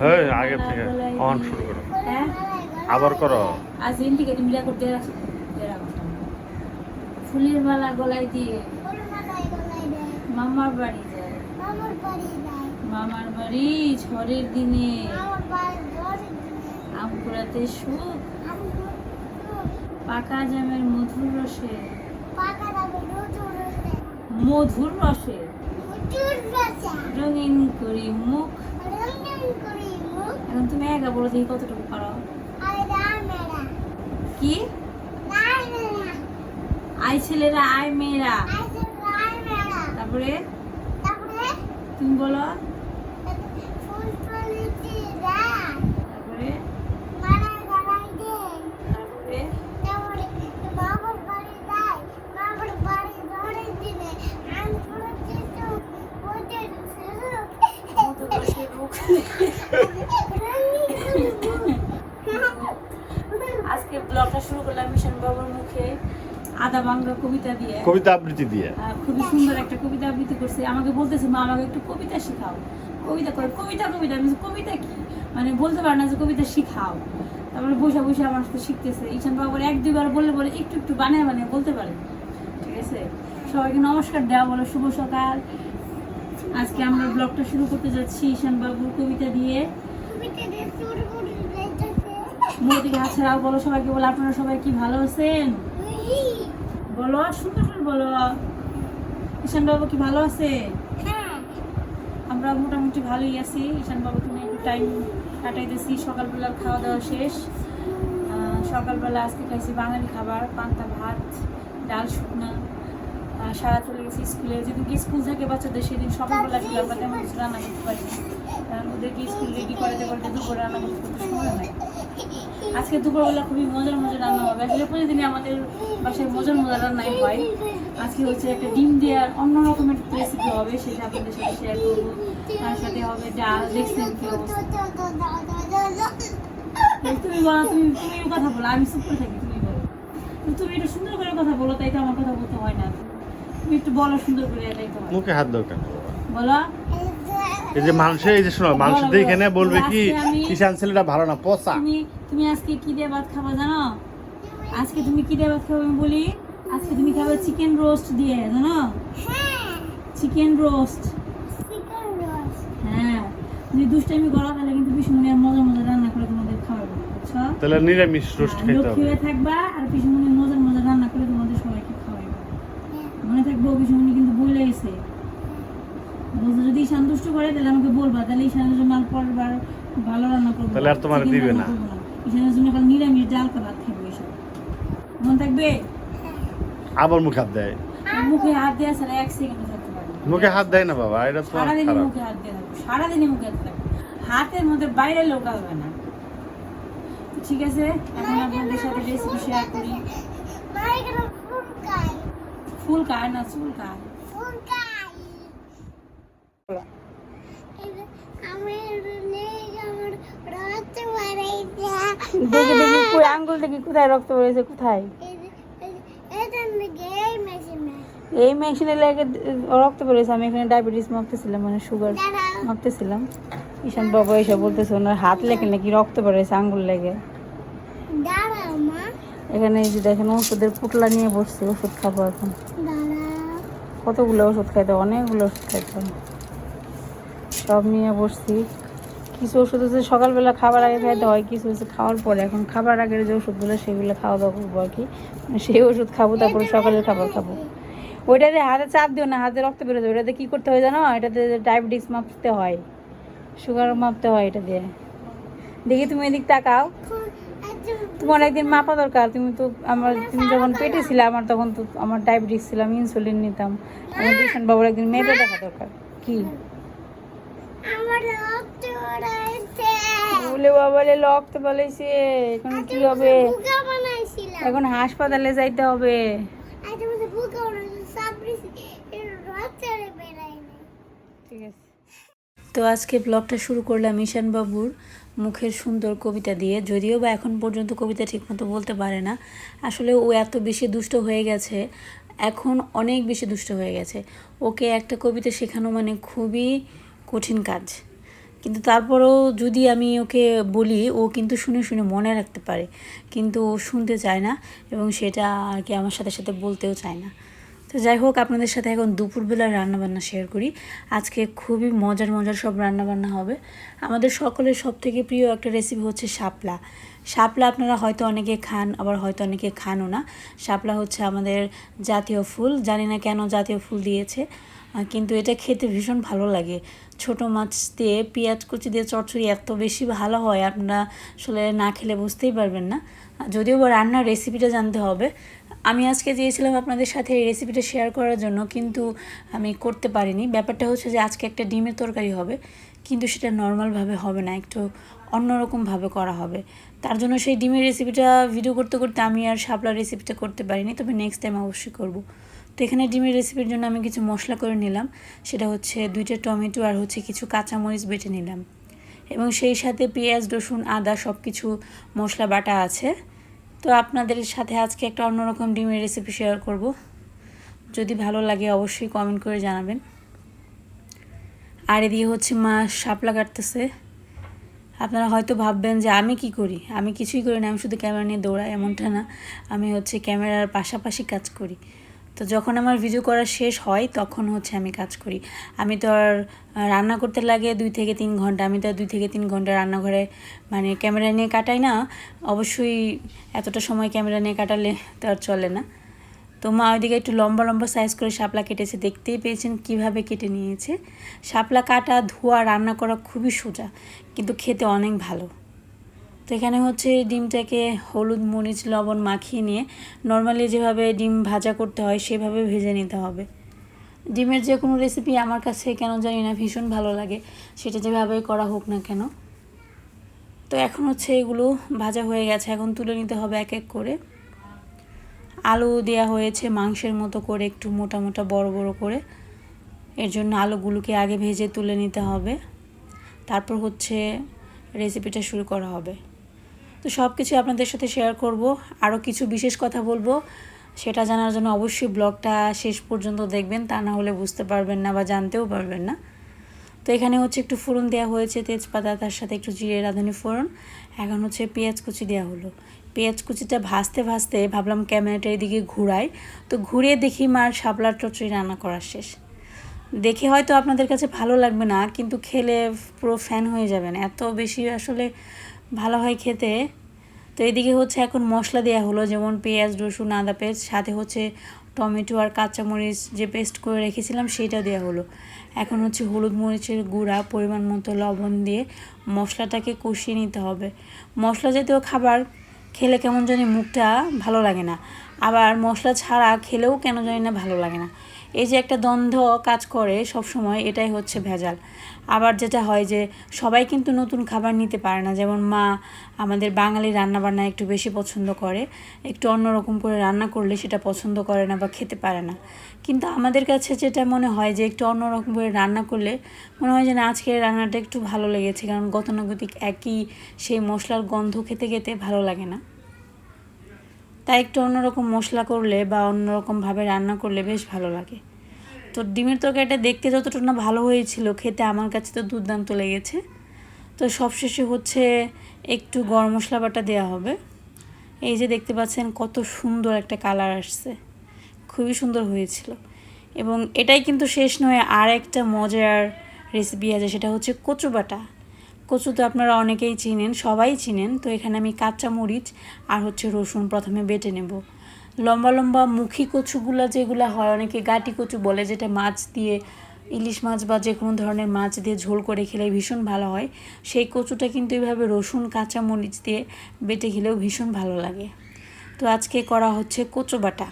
হ্যাঁ আগে থেকে অন শুরু করো। হ্যাঁ? আবার করো। আজ দিন থেকে তুমি যা করতে ফুলের মালা গলায় দিয়ে মামার বাড়ি যায়। মামার বাড়ি ঝড়ের দিনে। আম কুড়াতে সুখ পাকা জামের মধুর রসে। মধুর রসে। রঙিন করি মুখ। এখন তুমি একা বলো দেখি কতটুকু পারো। কি? আই ছেলেরা আয় মেয়েরা। তারপরে? তুমি বলো তারপরে তারপরে মধুর রসে মুখ আজকে ব্লগটা শুরু করলাম মিশন বাবুর মুখে আদা বাংলা কবিতা দিয়ে। কবিতা আবৃত্তি দিয়ে। খুবই সুন্দর একটা কবিতা আবৃত্তি করছে। আমাকে বলতেছে মা আমাকে একটু কবিতা শেখাও। কবিতা করে কবিতা কবিতা। আমি কবিতা কি? মানে বলতে পারে না যে কবিতা শিখাও। তারপরে বসে বসে আমার সাথে শিখতেছে। ঈশান বাবু এক দুইবার বললে বলে একটু একটু বানায় বানিয়ে বলতে পারে। ঠিক আছে? সবাইকে নমস্কার দেওয়া বলো শুভ সকাল। আজকে আমরা ব্লগটা শুরু করতে যাচ্ছি ঈশান বাবুর কবিতা দিয়ে। মোদিকে হাত ছাড়াও বলো সবাইকে বলো আপনারা সবাই কি ভালো আছেন? বলো সুন্দর সুন্দর বলো। ঈশান বাবু কি ভালো আছে? আমরা মোটামুটি ভালোই আছি। ঈশান বাবু তুমি একটু টাইম কাটাইতেছি সকালবেলা খাওয়া দাওয়া শেষ সকালবেলা আজকে খাইছি বাঙালি খাবার, পান্তা ভাত, ডাল শুকনা। সারা চলে গেছি স্কুলে। যেদিনকে স্কুল থাকে বাচ্চাদের সেদিন সকালবেলা গেলে আমরা তেমন কিছু রান্না করতে পারি কারণ ওদেরকে স্কুল রেডি করাতে করাতে দুপুর রান্না করতে করতে সময় হয়। আজকে দুপুরবেলা খুবই মজার মজার রান্না হবে। আসলে প্রতিদিনই আমাদের বাসায় মজার মজার রান্নাই হয়। আজকে হচ্ছে একটা ডিম দেওয়ার অন্য রকমের রেসিপি হবে সেটা আপনাদের সাথে শেয়ার করব। তার সাথে হবে ডাল। দেখছেন কি অবস্থা। তুমি বলো তুমি তুমি কথা বলো। আমি চুপ করে থাকি তুমি বলো। তুমি একটু সুন্দর করে কথা বলো তাই তো আমার কথা বলতে হয় না। তুমি একটু বলো সুন্দর করে তাই তো মুখে হাত দাও কেন? বলো। এই যে এই যে শোনো দেখে বলবে কি কিষান ছেলেটা ভালো না পচা তুমি তুমি আজকে কি দিয়ে ভাত খাবা জানো? আজকে তুমি কি দিয়ে ভাত খাবে আমি বলি? আজকে তুমি খাবে চিকেন রোস্ট দিয়ে জানো? Chicken roast. হ্যাঁ। তুমি দুষ্টামি করো তাহলে কিন্তু পিসমুনি আর মজা মজা রান্না করে তোমাদের খাওয়াবো বুঝছ? তাহলে নিরামিষ রোস্ট হ্যাঁ, খেতে লক্ষ্মী হবে। হয়ে থাকবা আর পিসমুনি মজার মজা রান্না করে মনে থাকব পিসমুনি কিন্তু বলে গেছে। বলছে যদি ঈশান দুষ্ট করে তাহলে আমাকে বলবা। তাহলে ঈশানের জন্য আর পরের বার ভালো রান্না করব তাহলে আর তোমার দিবে না। ঈশানের জন্য কাল নিরামিষ ডাল ভাত খাব ঈশান মনে থাকবে? আবার মুখে হাত দেয়। মুখে হাত দেওয়া ছাড়া এক সেকেন্ড মুখে হাত দেয় না বাবা এটা তো সারাদিনই খারাপ। মুখে হাত দিয়ে থাকবে সারাদিনই মুখে হাত থাকবে। হাতের মধ্যে বাইরে লোক আসবে না। ঠিক আছে এখন আপনাদের সাথে রেসিপি শেয়ার করি। ফুল খায় না চুল খায় দেখি আঙ্গুল দেখি কোথায় রক্ত বেরোছে কোথায়? এই মেশিনে লেগে রক্ত বেরোছে আমি এখানে ডায়াবেটিস মাপতেছিলাম মানে সুগার মাপতেছিলাম ঈশান বাবা এসে বলতেছে ওনার হাত লেগে নাকি রক্ত বেরোছে আঙ্গুল লেগে। এখানে এই যে দেখেন ওষুধের পুটলা নিয়ে বসছে, ওষুধ খাব এখন। কতগুলো ওষুধ খাইতে? অনেকগুলো ওষুধ খাইতে। সব নিয়ে বসছি। কিছু ওষুধ হচ্ছে সকালবেলা খাবার আগে খাইতে হয়, কিছু হচ্ছে খাওয়ার পরে। এখন খাবার আগের যে ওষুধগুলো, সেগুলো খাওয়া দাওয়া করব আর কি। মানে সেই ওষুধ খাব, তারপরে সকালের খাবার খাব। ওইটাতে হাতে চাপ দিও না, হাতে রক্ত বেরোতে ওইটাতে কী করতে হয় জানো? এটাতে ডায়াবেটিস মাপতে হয়। সুগার মাপতে হয় এটা দিয়ে। দেখি তুমি এদিক তাকাও। তোমার একদিন মাপা দরকার তুমি তো আমার তুমি যখন পেটে ছিলে আমার তখন তো আমার ডায়াবেটিস ছিল আমি ইনসুলিন নিতাম। আমার বাবুর একদিন মেপে দেখা দরকার। কি? বলে বাবালে রক্ত বলেছে এখন কি হবে? এখন হাসপাতালে যাইতে হবে। ঠিক আছে। তো আজকে ব্লগটা শুরু করলাম ঈশান বাবুর মুখের সুন্দর কবিতা দিয়ে। যদিও বা এখন পর্যন্ত কবিতা ঠিকমতো বলতে পারে না। আসলে ও এত বেশি দুষ্ট হয়ে গেছে। এখন অনেক বেশি দুষ্ট হয়ে গেছে। ওকে একটা কবিতা শেখানো মানে খুবই কঠিন কাজ। কিন্তু তারপরেও যদি আমি ওকে বলি, ও কিন্তু শুনে শুনে মনে রাখতে পারে। কিন্তু ও শুনতে চায় না এবং সেটা আর কি আমার সাথে সাথে বলতেও চায় না। তো যাই হোক, আপনাদের সাথে এখন দুপুরবেলার রান্নাবান্না শেয়ার করি। আজকে খুবই মজার মজার সব রান্নাবান্না হবে। আমাদের সকলের সব থেকে প্রিয় একটা রেসিপি হচ্ছে শাপলা। শাপলা আপনারা হয়তো অনেকে খান, আবার হয়তো অনেকে খানও না। শাপলা হচ্ছে আমাদের জাতীয় ফুল। জানি না কেন জাতীয় ফুল দিয়েছে। কিন্তু এটা খেতে ভীষণ ভালো লাগে। ছোট মাছ দিয়ে পেঁয়াজ কুচি দিয়ে চচ্চড়ি এত বেশি ভালো হয়, আপনারা আসলে না খেলে বুঝতেই পারবেন না। যদিও বা রান্নার রেসিপিটা জানতে হবে আমি আজকে চেয়েছিলাম আপনাদের সাথে এই রেসিপিটা শেয়ার করার জন্য, কিন্তু আমি করতে পারিনি। ব্যাপারটা হচ্ছে যে আজকে একটা ডিমের তরকারি হবে, কিন্তু সেটা নর্মালভাবে হবে না, একটু অন্যরকমভাবে করা হবে। তার জন্য সেই ডিমের রেসিপিটা ভিডিও করতে করতে আমি আর শাপলার রেসিপিটা করতে পারিনি, তবে নেক্সট টাইম অবশ্যই করব। তো এখানে ডিমের রেসিপির জন্য আমি কিছু মশলা করে নিলাম, সেটা হচ্ছে দুইটা টমেটো আর হচ্ছে কিছু কাঁচামরিচ বেটে নিলাম। এবং সেই সাথে পেঁয়াজ, রসুন, আদা সব কিছু মশলা বাটা আছে। তো আপনাদের সাথে আজকে একটা অন্যরকম ডিমের রেসিপি শেয়ার করব। যদি ভালো লাগে অবশ্যই কমেন্ট করে জানাবেন। আর এদিকে হচ্ছে মা শাপলা কাটতেছে। আপনারা হয়তো ভাববেন যে আমি কি করি? আমি কিছুই করি না, আমি শুধু ক্যামেরা নিয়ে দৌড়াই, এমনটা না। আমি হচ্ছে ক্যামেরার পাশাপাশি কাজ করি। তো যখন আমার ভিডিও করা শেষ হয়, তখন হচ্ছে আমি কাজ করি। আমি তো আর রান্না করতে লাগে দুই থেকে তিন ঘণ্টা। আমি তো দুই থেকে তিন ঘণ্টা রান্নাঘরে মানে ক্যামেরা নিয়ে কাটাই না। অবশ্যই এতটা সময় ক্যামেরা নিয়ে কাটালে তো আর চলে না। তো মা ওইদিকে একটু লম্বা লম্বা সাইজ করে শাপলা কেটেছে। দেখতেই পেয়েছেন কীভাবে কেটে নিয়েছে। শাপলা কাটা, ধোয়া, রান্না করা খুবই সোজা, কিন্তু খেতে অনেক ভালো। তো এখানে হচ্ছে ডিমটাকে হলুদ, মরিচ, লবণ মাখিয়ে নিয়ে নর্মালি যেভাবে ডিম ভাজা করতে হয় সেভাবে ভেজে নিতে হবে। ডিমের যে কোনো রেসিপি আমার কাছে কেন জানি না, ভীষণ ভালো লাগে। সেটা যেভাবে করা হোক না কেন। তো এখন হচ্ছে এগুলো ভাজা হয়ে গেছে। এখন তুলে নিতে হবে এক এক করে। আলু দেওয়া হয়েছে মাংসের মতো করে, একটু মোটা মোটা, বড় বড় করে। এর জন্য আলুগুলোকে আগে ভেজে তুলে নিতে হবে। তারপর হচ্ছে রেসিপিটা শুরু করা হবে। তো সব কিছু আপনাদের সাথে শেয়ার করব। আরও কিছু বিশেষ কথা বলব, সেটা জানার জন্য অবশ্যই ব্লগটা শেষ পর্যন্ত দেখবেন, তা না হলে বুঝতে পারবেন না বা জানতেও পারবেন না। তো এখানে হচ্ছে একটু ফোড়ন দেওয়া হয়েছে, তেজপাতা, তার সাথে একটু জিরে, রাঁধুনি ফোড়ন, এখন হচ্ছে পেঁয়াজ কুচি দেওয়া হলো। পেঁয়াজ কুচিটা ভাজতে ভাজতে ভাবলাম ক্যামেরাটা এদিকে ঘুরাই, তো ঘুরিয়ে দেখি মার শাপলার চচড়ি রান্না করা শেষ। দেখে হয়তো আপনাদের কাছে ভালো লাগবে না, কিন্তু খেলে পুরো ফ্যান হয়ে যাবেন, এত বেশি আসলে ভালো হয় খেতে। তো এদিকে হচ্ছে এখন মশলা দেওয়া হলো, যেমন পেঁয়াজ, রসুন, আদা পেস্ট, সাথে হচ্ছে টমেটো আর কাঁচামরিচ যে পেস্ট করে রেখেছিলাম সেটা দেওয়া হলো। এখন হচ্ছে হলুদ মরিচের গুঁড়া, পরিমাণ মতো লবণ দিয়ে মশলাটাকে কষিয়ে নিতে হবে। মশলা জাতীয় খাবার খেলে কেমন জানি মুখটা ভালো লাগে না, আবার মশলা ছাড়া খেলেও কেন জানি না ভালো লাগে না। এই যে একটা দ্বন্দ্ব কাজ করে সব সময় এটাই হচ্ছে ভেজাল। আবার যেটা হয় যে, সবাই কিন্তু নতুন খাবার নিতে পারে না। যেমন মা আমাদের বাঙালি রান্নাবান্না একটু বেশি পছন্দ করে, একটু অন্যরকম করে রান্না করলে সেটা পছন্দ করে না বা খেতে পারে না। কিন্তু আমাদের কাছে যেটা মনে হয় যে, একটু অন্যরকম করে রান্না করলে মনে হয় যে, না, আজকের রান্নাটা একটু ভালো লেগেছে। কারণ গতানুগতিক একই সেই মশলার গন্ধ খেতে খেতে ভালো লাগে না। তাই একটু অন্যরকম মশলা করলে বা অন্যরকমভাবে রান্না করলে বেশ ভালো লাগে। তো ডিমের তরকারিটা দেখতে যতটা না ভালো হয়েছিল, খেতে আমার কাছে তো দুর্দান্ত লেগেছে। তো সবশেষে হচ্ছে একটু গরম মশলা বাটা দেওয়া হবে। এই যে দেখতে পাচ্ছেন কত সুন্দর একটা কালার আসছে। খুবই সুন্দর হয়েছিল। এবং এটাই কিন্তু শেষ নয় আর একটা মজার রেসিপি আছে, সেটা হচ্ছে কচু বাটা কচু তো আপনারা অনেকেই চিনেন, সবাই চিনেন। তো এখানে আমি কাঁচা মরিচ আর হচ্ছে রসুন প্রথমে বেটে নেব। লম্বা লম্বা মুখী কচুগুলো যেগুলো হয়, অনেকে গাটি কচু বলে, যেটা মাছ দিয়ে, ইলিশ মাছ বা যে কোনো ধরনের মাছ দিয়ে ঝোল করে খেলে ভীষণ ভালো হয়। সেই কচুটা কিন্তু এভাবে রসুন কাঁচা মরিচ দিয়ে বেটে খেলেও ভীষণ ভালো লাগে। তো আজকে করা হচ্ছে কচু বাটা।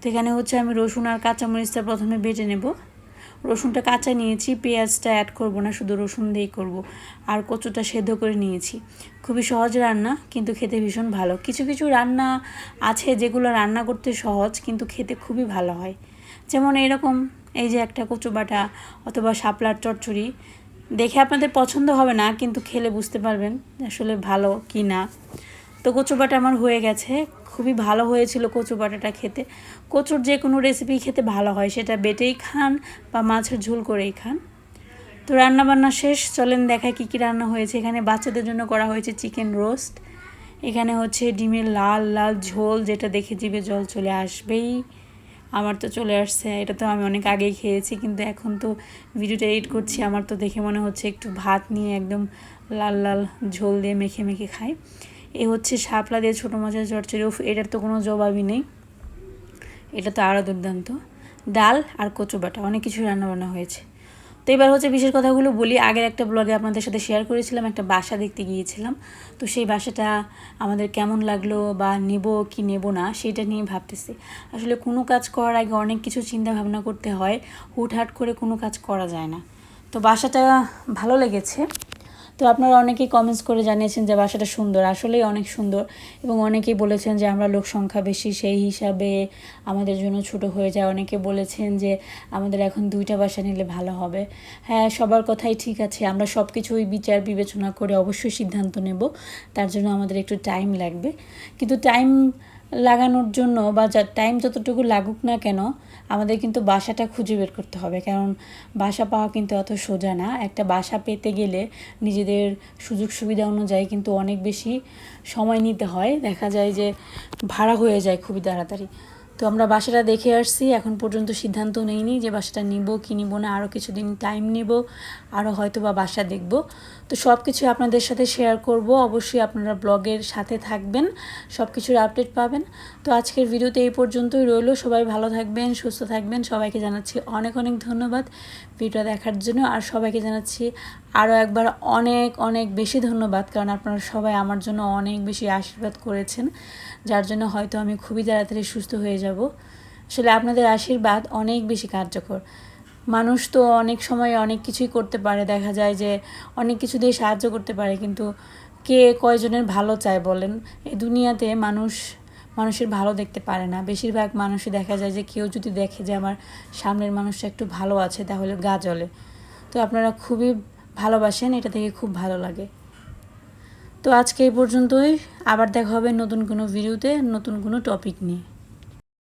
তো এখানে হচ্ছে আমি রসুন আর কাঁচামরিচটা প্রথমে বেটে নেব। রসুনটা কাঁচা নিয়েছি, পেঁয়াজটা অ্যাড করব না, শুধু রসুন দিয়েই করব। আর কচুটা সেদ্ধ করে নিয়েছি। খুবই সহজ রান্না, কিন্তু খেতে ভীষণ ভালো। কিছু কিছু রান্না আছে যেগুলো রান্না করতে সহজ, কিন্তু খেতে খুবই ভালো হয়। যেমন এরকম এই যে একটা কচু বাটা অথবা শাপলার চচ্চড়ি, দেখে আপনাদের পছন্দ হবে না, কিন্তু খেলে বুঝতে পারবেন আসলে ভালো কি না। তো কচু বাটা আমার হয়ে গেছে। খুবই ভালো হয়েছিল কচু বাটাটা খেতে। কচুর যে কোনো রেসিপি খেতে ভালো হয়, সেটা বেটেই খান বা মাছের ঝোল করেই খান। তো রান্না বান্না শেষ, চলেন দেখায় কী কী রান্না হয়েছে। এখানে বাচ্চাদের জন্য করা হয়েছে চিকেন রোস্ট এখানে হচ্ছে ডিমের লাল লাল ঝোল, যেটা দেখে জিভে জল চলে আসবেই। আমার তো চলে আসছে, এটা তো আমি অনেক আগেই খেয়েছি, কিন্তু এখন তো ভিডিওটা এডিট করছি, আমার তো দেখে মনে হচ্ছে একটু ভাত নিয়ে একদম লাল লাল ঝোল দিয়ে মেখে মেখে খাই। এ হচ্ছে শাপলা দিয়ে ছোটো মাছের চচ্চড়ি উফ, এটার তো কোনো জবাবই নেই। এটা তো আরও দুর্দান্ত। ডাল আর কচু বাটা, অনেক কিছু রান্নাবান্না হয়েছে। তো এবার হচ্ছে বিশেষ কথাগুলো বলি। আগের একটা ব্লগে আপনাদের সাথে শেয়ার করেছিলাম, একটা বাসা দেখতে গিয়েছিলাম। তো সেই বাসাটা আমাদের কেমন লাগল বা নেব কি নেব না, সেটা নিয়ে ভাবতেছি। আসলে কোনো কাজ করার আগে অনেক কিছু চিন্তা ভাবনা করতে হয়। হুটহাট করে কোনো কাজ করা যায় না। তো বাসাটা ভালো লেগেছে। তো আপনারা অনেকেই কমেন্টস করে জানিয়েছেন যে বাসাটা সুন্দর, আসলেই অনেক সুন্দর। এবং অনেকেই বলেছেন যে আমরা লোক সংখ্যা বেশি, সেই হিসাবে আমাদের জন্য ছোট হয়ে যায়। অনেকে বলেছেন যে আমাদের এখন দুইটা বাসা নিলে ভালো হবে। হ্যাঁ সবার কথাই ঠিক আছে। আমরা সব কিছুই বিচার বিবেচনা করে অবশ্যই সিদ্ধান্ত নেব। তার জন্য আমাদের একটু টাইম লাগবে। কিন্তু টাইম লাগানোর জন্য বা যা টাইম যতটুকু লাগুক না কেন, আমাদের কিন্তু বাসাটা খুঁজে বের করতে হবে। কারণ বাসা পাওয়া কিন্তু অত সোজা না। একটা বাসা পেতে গেলে নিজেদের সুযোগ সুবিধা অনুযায়ী কিন্তু অনেক বেশি সময় নিতে হয়। দেখা যায় যে ভাড়া হয়ে যায় খুবই তাড়াতাড়ি। তো আমরা বাসাটা দেখে আসছি। এখন পর্যন্ত সিদ্ধান্ত নেইনি যে বাসাটা নিব কি নিব না আরও কিছুদিন টাইম নিব আরও হয়তো বা বাসা দেখব। তো সব কিছু আপনাদের সাথে শেয়ার করব। অবশ্যই আপনারা ব্লগের সাথে থাকবেন সব কিছুর আপডেট পাবেন। তো আজকের ভিডিওতে এই পর্যন্তই রইল। সবাই ভালো থাকবেন, সুস্থ থাকবেন। সবাইকে জানাচ্ছি অনেক অনেক ধন্যবাদ ভিডিওটা দেখার জন্য। আর সবাইকে জানাচ্ছি আরও একবার অনেক অনেক বেশি ধন্যবাদ, কারণ আপনারা সবাই আমার জন্য অনেক বেশি আশীর্বাদ করেছেন, যার জন্য হয়তো আমি খুবই তাড়াতাড়ি সুস্থ হয়ে যাব। আসলে আপনাদের আশীর্বাদ অনেক বেশি কার্যকর। মানুষ তো অনেক সময় অনেক কিছুই করতে পারে, দেখা যায় যে অনেক কিছু দিয়ে সাহায্য করতে পারে, কিন্তু কে কয়জনের ভালো চায় বলেন? এই দুনিয়াতে মানুষ, মানুষের ভালো দেখতে পারে না। বেশিরভাগ মানুষই দেখা যায় যে কেউ যদি দেখে যে আমার সামনের মানুষটা একটু ভালো আছে, তাহলে গা জ্বলে। তো আপনারা খুবই ভালোবাসেন, এটা থেকে খুব ভালো লাগে। তো আজকে এই পর্যন্তই। আবার দেখা হবে নতুন কোনো ভিডিওতে নতুন কোনো টপিক নিয়ে।